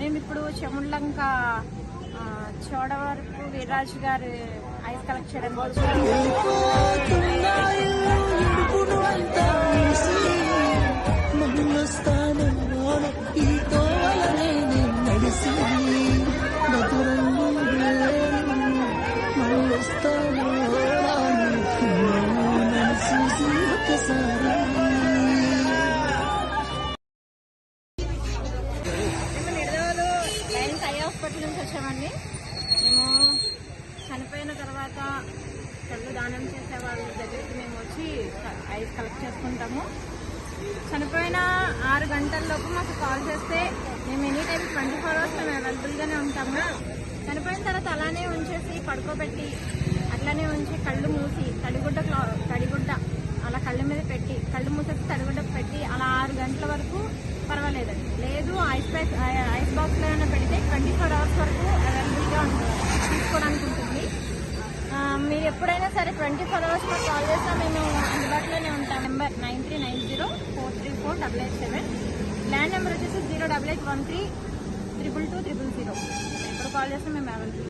మేము ఇప్పుడు చెముళ్ళంక ఆ, చోడవరపు వీర్రాజు గారు ఐస్ కలెక్ట్ చేయడానికి వచ్చాము వచ్చామండి మేము చనిపోయిన తర్వాత కళ్ళు దానం చేసే వాళ్ళ దగ్గరికి మేము వచ్చి ఐస్ కలెక్ట్ చేసుకుంటాము. చనిపోయిన ఆరు గంటల్లోపు మాకు కాల్ చేస్తే మేము any time twenty four hours మేము అవైలబుల్గానే ఉంటాము. చనిపోయిన తర్వాత అలానే ఉంచేసి పడుకోబెట్టి అట్లానే ఉంచి కళ్ళు మూసి తడిగుడ్డ క్లా తడిగుడ్డ అలా కళ్ళ మీద పెట్టి కళ్ళు మూసేసి తడిగుడ్డ పెట్టి అలా ఆరు గంటల వరకు పర్వాలేదండి. లేదు ఐస్ ప్యాక్ ఐస్ బాక్స్లో ఏమైనా పెడితే ట్వంటీ ఫోర్ ఎప్పుడైనా సరే ట్వంటీ ఫోర్ అవర్స్ మాకు కాల్ చేసినా మేము అందుబాటులోనే ఉంటాం. Number nine three nine zero four three four double eight seven. Land number వచ్చేసి zero double eight one three triple two triple zero. ఎప్పుడు కాల్ చేసినా మేము అవైలబుల్